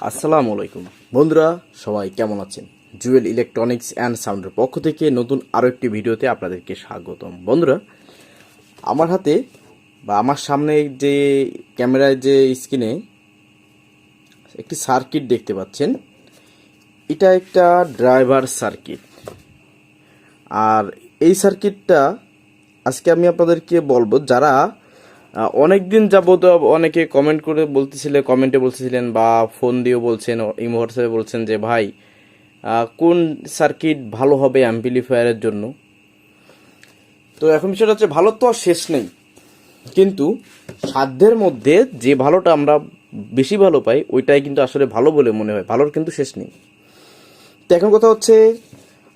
আসসালামু আলাইকুম। বন্ধুরা, সবাই কেমন আছেন? জুয়েল ইলেকট্রনিক্স অ্যান্ড সাউন্ডের পক্ষ থেকে নতুন আরও একটি ভিডিওতে আপনাদেরকে স্বাগতম। বন্ধুরা, আমার হাতে বা আমার সামনে যে ক্যামেরায় যে স্ক্রিনে একটি সার্কিট দেখতে পাচ্ছেন, এটা একটা ড্রাইভার সার্কিট। আর এই সার্কিটটা আজকে আমি আপনাদেরকে বলব, যারা অনেক দিন যাবত অনেকে কমেন্ট করে বলতেছিলেন কমেন্টে বলতেছিলেন বা ফোন দিয়েও বলছেন ইমো হোয়াটসঅ্যাপে বলছেন যে, ভাই কোন সার্কিট ভালো হবে অ্যাম্পলিফায়ারের জন্য? তো এখন বিষয়টা হচ্ছে, ভালো তো শেষ নেই। কিন্তু সাধ্যের মধ্যে যে ভালোটা আমরা বেশি ভালো পাই, ওইটাই কিন্তু আসলে ভালো বলে মনে হয়। ভালোর কিন্তু শেষ নেই। তো এখন কথা হচ্ছে,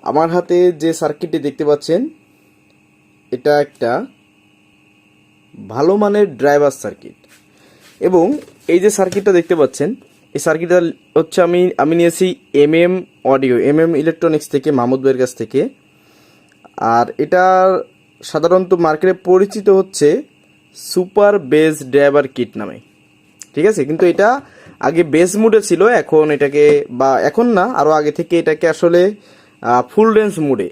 আমার হাতে যে সার্কিটটি দেখতে পাচ্ছেন, এটা একটা ভালো মানের ড্রাইভার সার্কিট এবং এই যে সার্কিটটা দেখতে পাচ্ছেন, এই সার্কিটটা হচ্ছে আমি আমি নিয়েছি M M audio M M electronics থেকে, মাহমুদ ভাইয়ের কাছ থেকে। আর এটা সাধারণত মার্কেটে পরিচিত হচ্ছে সুপার বেস ড্রাইভার কিট নামে। ঠিক আছে? কিন্তু এটা আগে বেস মুডে ছিল, এখন এটাকে বা এখন না আরও আগে থেকে এটাকে আসলে ফুল রেঞ্জ মুডে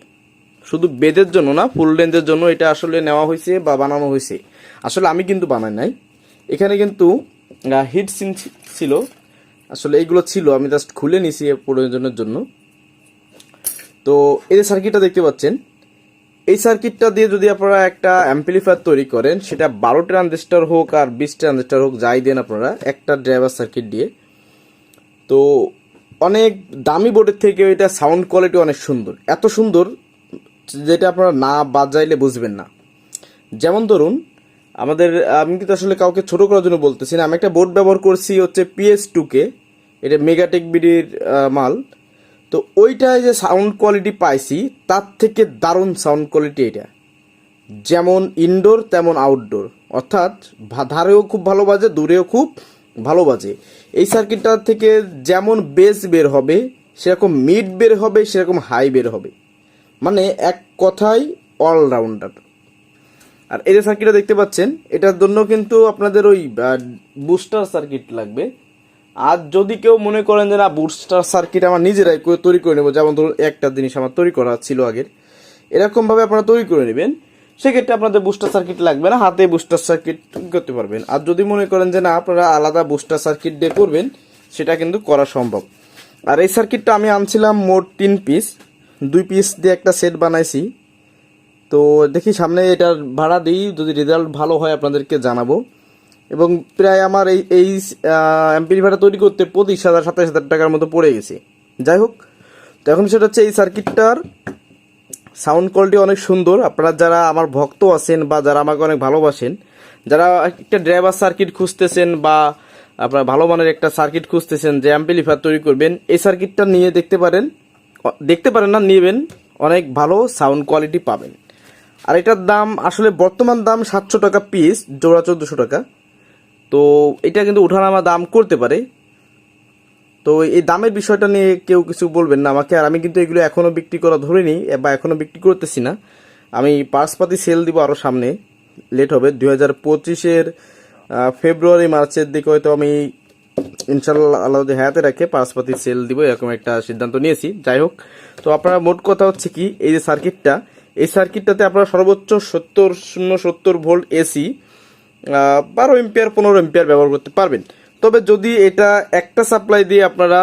শুধু বেদের জন্য না, ফুল রেঞ্জের জন্য এটা আসলে নেওয়া হয়েছে বা বানানো হয়েছে। আসলে আমি কিন্তু বানাই নাই। এখানে কিন্তু হিট সিন ছিল। আসলে এইগুলো ছিল, আমি জাস্ট খুলে নিছি প্রয়োজনের জন্য। তো এই যে সার্কিটটা দেখতে পাচ্ছেন, এই সার্কিটটা দিয়ে যদি আপনারা একটা অ্যাম্পলিফায়ার তৈরি করেন, সেটা বারো ট্রানজিস্টার হোক আর বিশ ট্রানজিস্টার হোক, যাই দেন আপনারা, একটা ড্রাইভার সার্কিট দিয়ে। তো অনেক দামি বোর্ডের থেকে এটা সাউন্ড কোয়ালিটি অনেক সুন্দর। এত সুন্দর যেটা আপনারা না বাজাইলে বুঝবেন না। যেমন ধরুন, আমাদের, আমি কিন্তু আসলে কাউকে ছোট করার জন্য বলতেছি না। আমি একটা বোর্ড ব্যবহার করছি হচ্ছে পিএস টুকে এটা মেগাটেক বিডির মাল। তো ওইটায় যে সাউন্ড কোয়ালিটি পাইছি, তার থেকে দারুণ সাউন্ড কোয়ালিটি এটা। যেমন ইনডোর তেমন আউটডোর অর্থাৎ ধারেও খুব ভালো বাজে, দূরেও খুব ভালো বাজে। এই সার্কিটটা থেকে যেমন বেস বের হবে, সেরকম মিড বের হবে, সেরকম হাই বের হবে। মানে এক কথায় অলরাউন্ডার আর এই যে সার্কিটটা দেখতে পাচ্ছেন, এটার জন্য কিন্তু আপনাদের ওই বুস্টার সার্কিট লাগবে। আর যদি কেউ মনে করেন যে না বুস্টার সার্কিট আমার নিজেরাই তৈরি করে নেব, যেমন ধরুন একটা জিনিস আমার তৈরি করা ছিল আগের, এরকমভাবে আপনারা তৈরি করে নেবেন। সেক্ষেত্রে আপনাদের বুস্টার সার্কিট লাগবে না, হাতে বুস্টার সার্কিট করতে পারবেন। আর যদি মনে করেন যে না, আপনারা আলাদা বুস্টার সার্কিট দিয়ে করবেন, সেটা কিন্তু করা সম্ভব। আর এই সার্কিটটা আমি আনছিলাম মোট তিন পিস দুই পিস দিয়ে একটা সেট বানাইছি। তো দেখি সামনে এটার ভাড়া দিই, যদি রেজাল্ট ভালো হয় আপনাদেরকে জানাব। এবং প্রায় আমার এই এই এমপির ভাড়া তৈরি করতে পঁচিশ হাজার, সাতাশ হাজার টাকার মতো পড়ে গেছে। যাই হোক, তো এখন সেটা হচ্ছে এই সার্কিটটার সাউন্ড কোয়ালিটি অনেক সুন্দর। আপনারা যারা আমার ভক্ত আছেন বা যারা আমাকে অনেক ভালোবাসেন, যারা একটা ড্রাইভার সার্কিট খুঁজতেছেন বা আপনারা ভালো মানের একটা সার্কিট খুঁজতেছেন, যে অ্যাম্পলিফায়ার তৈরি করবেন, এই সার্কিটটা নিয়ে দেখতে পারেন। দেখতে পারেন না, নেবেন। অনেক ভালো সাউন্ড কোয়ালিটি পাবেন। আর এটার দাম আসলে বর্তমান দাম সাতশো টাকা পিস জোড়া চোদ্দোশো টাকা। তো এটা কিন্তু উঠানামা দাম করতে পারে। তো এই দামের বিষয়টা নিয়ে কেউ কিছু বলবেন না আমাকে। আর আমি কিন্তু এগুলো এখনও বিক্রি করা ধরিনি বা এখনও বিক্রি করতেছি না। আমি পার্সপাতি সেল দিব আরও সামনে। লেট হবে। দু হাজার পঁচিশের ফেব্রুয়ারি মার্চের দিকে হয়তো আমি ইনশাল্লাহ আল্লাহ হায়াতে রাখে পার্সপাতি সেল দিব, এরকম একটা সিদ্ধান্ত নিয়েছি। যাই হোক, তো আপনারা মোট কথা হচ্ছে কি, এই যে সার্কিটটা, এই সার্কিটটাতে আপনারা সর্বোচ্চ সত্তর, শূন্য সত্তর ভোল্ট এসি বারো এম্পিয়ার পনেরো এম্পিয়ার ব্যবহার করতে পারবেন। তবে যদি এটা একটা সাপ্লাই দিয়ে আপনারা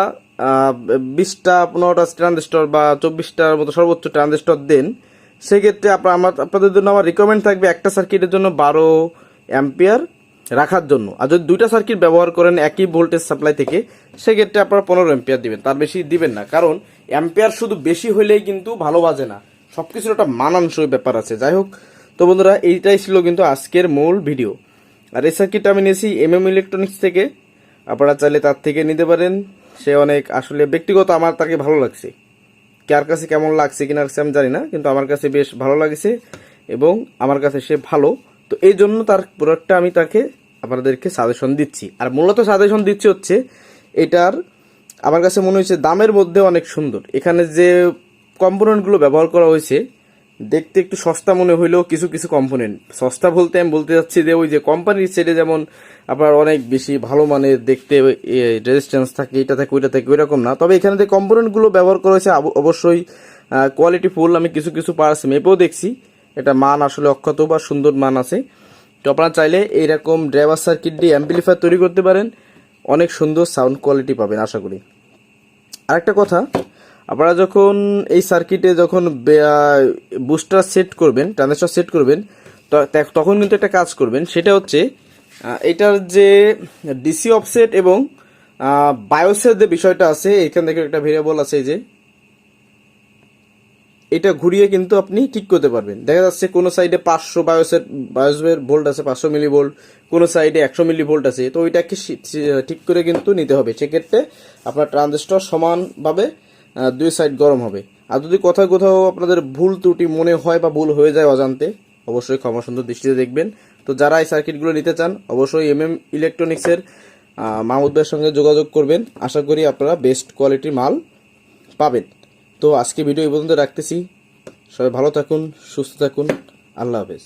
বিশটা, পনেরোটা ট্রানজিস্টর বা চব্বিশটার মতো সর্বোচ্চ ট্রানজিস্টর দেন, সেক্ষেত্রে আপনার, আমার, আপনাদের জন্য আমার রিকমেন্ড থাকবে একটা সার্কিটের জন্য বারো অ্যাম্পিয়ার রাখার জন্য। আর যদি দুইটা সার্কিট ব্যবহার করেন একই ভোল্টেজ সাপ্লাই থেকে, সেক্ষেত্রে আপনারা পনেরো অ্যাম্পিয়ার দিবেন। তার বেশি দিবেন না। কারণ অ্যাম্পিয়ার শুধু বেশি হলেই কিন্তু ভালো বাজে না। সবকিছুর একটা মানানসই ব্যাপার আছে। যাই হোক, তো বন্ধুরা, এইটাই ছিল কিন্তু আজকের মূল ভিডিও আর এই সার্কিটটা আমি নিয়েছি এম এম ইলেকট্রনিক্স থেকে। আপনারা চাইলে তার থেকে নিতে পারেন। সে অনেক আসলে ব্যক্তিগত আমার তাকে ভালো লাগছে। কার কাছে কেমন লাগছে কিনা আমি জানি না, কিন্তু আমার কাছে বেশ ভালো লাগছে এবং আমার কাছে সে ভালো। তো এই জন্য তার প্রোডাক্টটা আমি তাকে আপনাদেরকে সাজেশন দিচ্ছি। আর মূলত সাজেশন দিচ্ছি হচ্ছে, এটার আমার কাছে মনে হয়েছে দামের মধ্যে অনেক সুন্দর। এখানে যে কম্পোনেন্টগুলো ব্যবহার করা হয়েছে, দেখতে একটু সস্তা মনে হইলেও কিছু কিছু কম্পোনেন্ট সস্তা বলতে আমি বলতে চাচ্ছি যে ওই যে কোম্পানির সেটে যেমন আপনার অনেক বেশি ভালো মানের দেখতে রেজিস্ট্যান্স থাকে, এটা থাকে, ওইটা থাকে, ওইরকম না। তবে এখানে যে কম্পোনেন্টগুলো ব্যবহার করা হয়েছে অবশ্যই কোয়ালিটি ফুল আমি কিছু কিছু পার্স মেপেও দেখছি। এটা মান আসলে অক্ষত বা সুন্দর মান আছে। তো আপনারা চাইলে এইরকম ড্রাইভার সার্কিট দিয়ে অ্যাম্পলিফায়ার তৈরি করতে পারেন। অনেক সুন্দর সাউন্ড কোয়ালিটি পাবেন, আশা করি। আরেকটা কথা, আপনারা যখন এই সার্কিটে যখন বুস্টার সেট করবেন ট্রানজিস্টার সেট করবেন তখন কিন্তু একটা কাজ করবেন, সেটা হচ্ছে এটার যে ডিসি অফসেট এবং বায়োসের যে বিষয়টা আছে, এখান থেকে একটা ভেরিয়েবল আছে যে এটা ঘুরিয়ে কিন্তু আপনি ঠিক করতে পারবেন। দেখা যাচ্ছে কোনো সাইডে পাঁচশো বায়োসের বায়োসের ভোল্ট আছে, পাঁচশো মিলি ভোল্ট কোনো সাইডে একশো মিলি ভোল্ট আছে। তো ওইটাকে ঠিক করে কিন্তু নিতে হবে। সেক্ষেত্রে আপনার ট্রানজিস্টর সমানভাবে দুই সাইড গরম হবে। আর যদি কোথাও কোথাও আপনাদের ভুল ত্রুটি মনে হয় বা ভুল হয়ে যায় অজান্তে, অবশ্যই ক্ষমা সুন্দর দৃষ্টিতে দেখবেন। তো যারা এই সার্কিটগুলো নিতে চান, অবশ্যই এম এম ইলেকট্রনিক্সের মাহমুদ সঙ্গে যোগাযোগ করবেন। আশা করি আপনারা বেস্ট কোয়ালিটির মাল পাবেন। তো আজকে ভিডিও এই পর্যন্ত রাখতেছি। সবাই ভালো থাকুন সুস্থ থাকুন। আল্লাহ হাফেজ।